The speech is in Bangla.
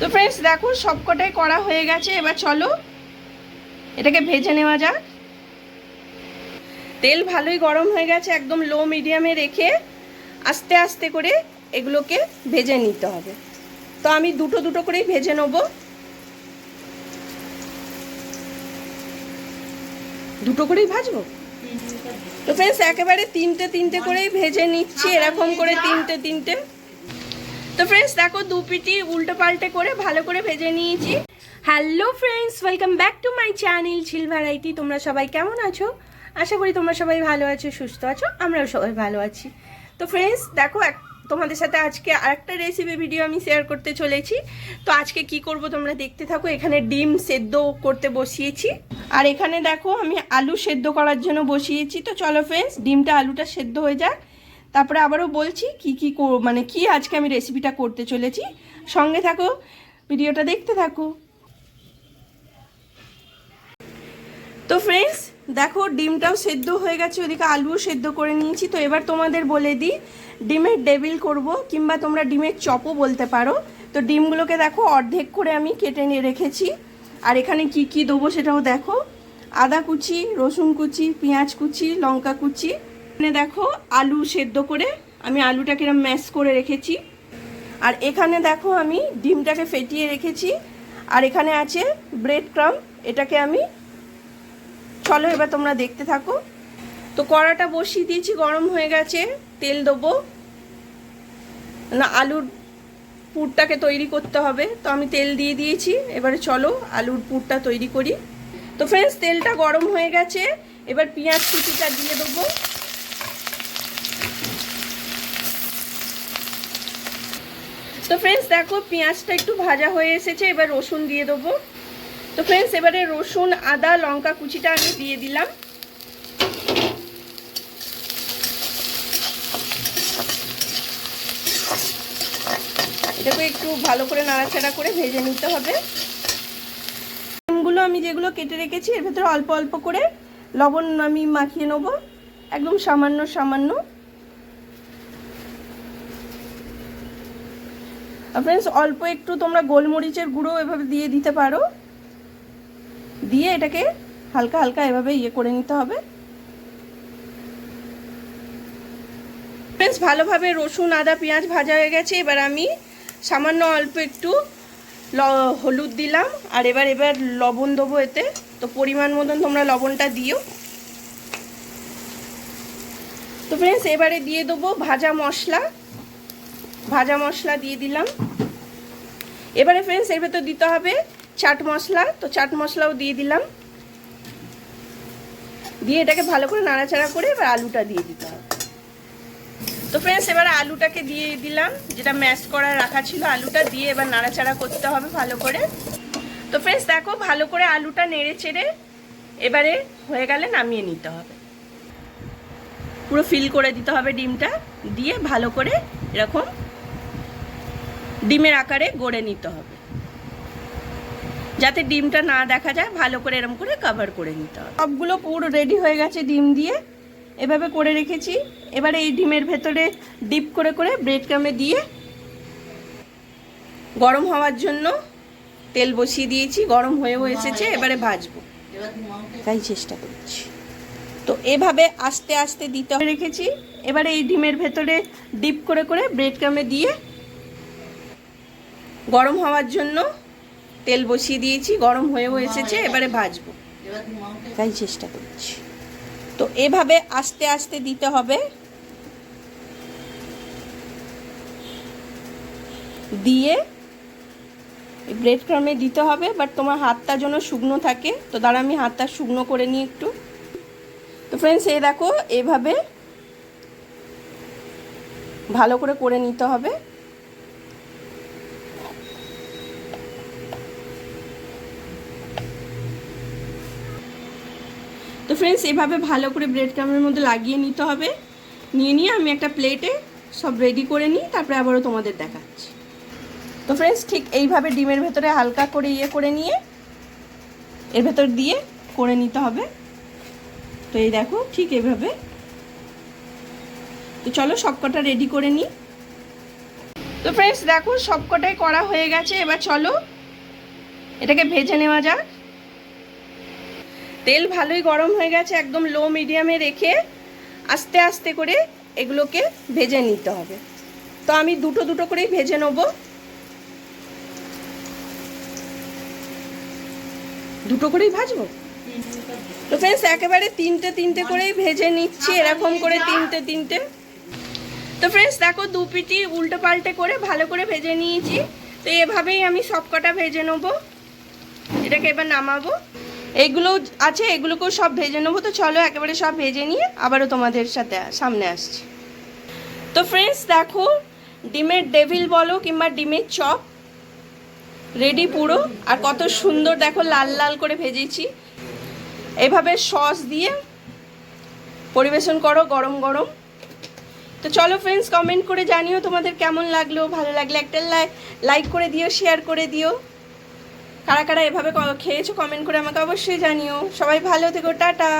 তো ফ্রেন্ডস দেখো সবকটাই করা হয়ে গেছে। এবার চলো এটাকে ভেজে নেওয়া যাক। তেল ভালোই গরম হয়ে গেছে একদম লো মিডিয়ামে রেখে আস্তে আস্তে করে এগুলোকে ভেজে নিতে হবে। তো আমি দুটো দুটো করেই ভেজে নেব। দুটো করেই ভাজবো? তো ফ্রেন্ডস একেবারে তিনটে তিনটে করেই ভেজে নিচ্ছি এরকম করে তিনটে তিনটে। তো ফ্রেন্ডস দেখো দু পিটি উল্টো পাল্টে করে ভালো করে ভেজে নিয়েছি। Hello friends welcome back to my channel ছিল ভ্যারাইটি তোমরা সবাই কেমন আছো? আশা করি তোমরা সবাই ভালো আছো, সুস্থ আছো, আমরাও সবাই ভালো আছি। তো ফ্রেন্ডস দেখো এক তোমাদের সাথে আজকে আরেকটা রেসিপি ভিডিও আমি শেয়ার করতে চলেছি। তো আজকে কি করব তোমরা দেখতে থাকো, এখানে ডিম সেদ্ধ করতে বসিয়েছি। আর এখানে দেখো আমি আলু সেদ্ধ করার জন্য বসিয়েছি। তো চলো ফ্রেন্ডস ডিমটা আলুটা সেদ্ধ হয়ে যাক। তারপরে আবারও বলছি কি কি মানে কি আজকে আমি রেসিপিটা করতে চলেছি। সঙ্গে থাকো ভিডিওটা দেখতে থাকো। তো ফ্রেন্ডস দেখো ডিমটাও সেদ্ধ হয়ে গেছে, ওদিকে আলুও সেদ্ধ করে নিয়েছি। তো এবার তোমাদের বলে দিই, ডিমের ডেবিল করব কিংবা তোমরা ডিমের চপও বলতে পারো। তো ডিমগুলোকে দেখো অর্ধেক করে আমি কেটে নিয়ে রেখেছি। আর এখানে কি কি দেবো সেটাও দেখো। আদা কুচি, রসুন কুচি, পেঁয়াজ কুচি, লঙ্কা কুচি এখানে দেখো আলু সেদ্ধ করে আমি আলুটাকে এরম ম্যাশ করে রেখেছি। আর এখানে দেখো আমি ডিমটাকে ফেটিয়ে রেখেছি। আর এখানে আছে ব্রেড ক্রাম এটাকে আমি চলো এবার তোমরা দেখতে থাকো। তো কড়াটা বসিয়ে দিয়েছি, গরম হয়ে গেছে, তেল দেবো। না, আলুর পুরটাকে তৈরি করতে হবে। তো আমি তেল দিয়ে দিয়েছি, এবারে চলো আলুর পুরটা তৈরি করি। তো ফ্রেন্ডস তেলটা গরম হয়ে গেছে, এবার পেঁয়াজ কুচিটা দিয়ে দেবো। তো ফ্রেন্ডস দেখো পেঁয়াজটা একটু ভাজা হয়ে এসেছে, এবার রসুন দিয়ে দেবো। তো ফ্রেন্ডস এবারে রসুন, আদা, লঙ্কা কুচিটা আমি দিয়ে দিলাম। এটাকে একটু ভালো করে নাড়াচাড়া করে ভেজে নিতে হবে। আমি যেগুলো কেটে রেখেছি, এর ভেতরে অল্প অল্প করে লবণ আমি মাখিয়ে নেব। একদম সামান্য সামান্য। ফ্রেন্ডস অল্প একটু তোমরা গোলমরিচের গুঁড়ো এভাবে দিয়ে দিতে পারো। দিয়ে এটাকে হালকা হালকা এভাবে ইয়ে করে নিতে হবে। ফ্রেন্ডস ভালোভাবে রসুন, আদা, পেঁয়াজ ভাজা হয়ে গেছে। এবার আমি সামান্য অল্প একটু ল- হলুদ দিলাম। আর এবার এবার লবণ দেবো এতে। তো পরিমাণ মতন তোমরা লবণটা দিও। তো ফ্রেন্ডস এবারে দিয়ে দেবো ভাজা মশলা। ভাজা মশলা দিয়ে দিলাম। এবারে ফ্রেন্ডস এর ভেতর দিতে হবে চাট মশলা। তো চাট মশলাও দিয়ে দিলাম। দিয়ে এটাকে ভালো করে নাড়াচাড়া করে এবার আলুটা দিয়ে দিতে হবে। তো ফ্রেন্ডস এবার আলুটাকে দিয়ে দিলাম। যেটা ম্যাশ করা রাখা ছিল আলুটা দিয়ে এবার নাড়াচাড়া করতে হবে ভালো করে। তো ফ্রেন্ডস দেখো ভালো করে আলুটা নেড়ে চেড়ে এবারে হয়ে গেলে নামিয়ে নিতে হবে। পুরো ফিল করে দিতে হবে ডিমটা। দিয়ে ভালো করে এরকম ডিমের আকারে গড়ে নিতে হবে। যাতে ডিমটা না দেখা যায়, ভালো করে এরকম করে কভার করে নিতে হবে। সবগুলো পুরো রেডি হয়ে গেছে ডিম দিয়ে। এভাবে করে রেখেছি। এবারে এই ডিমের ভেতরে ডিপ করে করে ব্রেড ক্রামে দিয়ে গরম হওয়ার জন্য তেল বসিয়ে দিয়েছি। গরম হয়েও এসেছে, এবারে ভাজবো। তাই চেষ্টা করছি। তো এভাবে আস্তে আস্তে দিতে রেখেছি। এবারে এই ডিমের ভেতরে ডিপ করে করে ব্রেড ক্রামে দিয়ে গরম হওয়ার জন্য তেল বসিয়ে দিয়েছি গরম হয়েও এসেছে এবারে। ভাজবো। তাই চেষ্টা করছি। তো এভাবে আস্তে আস্তে দিতে হবে। দিয়ে ব্রেড ক্রামে দিতে হবে বাট তোমার হাতটা যেন শুকনো থাকে। তো দাঁড়া আমি হাতটা শুকনো করে নিই একটু। তো ফ্রেন্ডস এই দেখো এভাবে ভালো করে করে নিতে হবে। তো ফ্রেন্ডস এভাবে ভালো করে ব্রেড ক্রামের মধ্যে লাগিয়ে নিতে হবে। নিয়ে নিয়ে আমি একটা প্লেটে সব রেডি করে নিই, তারপরে আবারও তোমাদের দেখাচ্ছি। তো ফ্রেন্ডস ঠিক এইভাবে ডিমের ভেতরে হালকা করে ইয়ে করে নিয়ে, এর ভেতর দিয়ে করে নিতে হবে। তো এই দেখো, ঠিক এভাবে। তো চলো সবকটা রেডি করে নিই। তো ফ্রেন্ডস দেখো সবকটাই করা হয়ে গেছে, এবার চলো এটাকে ভেজে নেওয়া যাক। তেল ভালোই গরম হয়ে গেছে, একদম লো মিডিয়ামে রেখে আস্তে আস্তে করে এগুলোকে ভেজে নিতে হবে। তো আমি দুটো দুটো করেই ভেজে নেব। দুটো করেই ভাজবো? তো ফ্রেন্ডস একেবারে তিনটে তিনটে করেই ভেজে নিচ্ছি, এরকম করে তিনটে তিনটে। তো ফ্রেন্ডস দেখো দু পিটি উল্টো পাল্টে করে ভালো করে ভেজে নিয়েছি। তো এভাবেই আমি সব কটা ভেজে নেব। এটাকে এবার নামাবো। এইগুলো আছে, এগুলোকেও সব ভেজে নেব। তো চলো একেবারে সব ভেজে নিয়ে আবারও তোমাদের সাথে সামনে আসছি। তো ফ্রেন্ডস দেখো, ডিমের ডেভিল বলো কিংবা ডিমের চপ রেডি পুরো। আর কত সুন্দর, দেখো, লাল লাল করে ভেজেছি। এভাবে সস দিয়ে পরিবেশন করো, গরম গরম। তো চলো ফ্রেন্ডস কমেন্ট করে জানিও তোমাদের কেমন লাগল। ভালো লাগলে একটা লাইক করে দিও শেয়ার করে দিও। কারা কারা এভাবে খেয়েছো কমেন্ট করে আমাকে অবশ্যই জানিও। সবাই ভালো থেকো টাটা।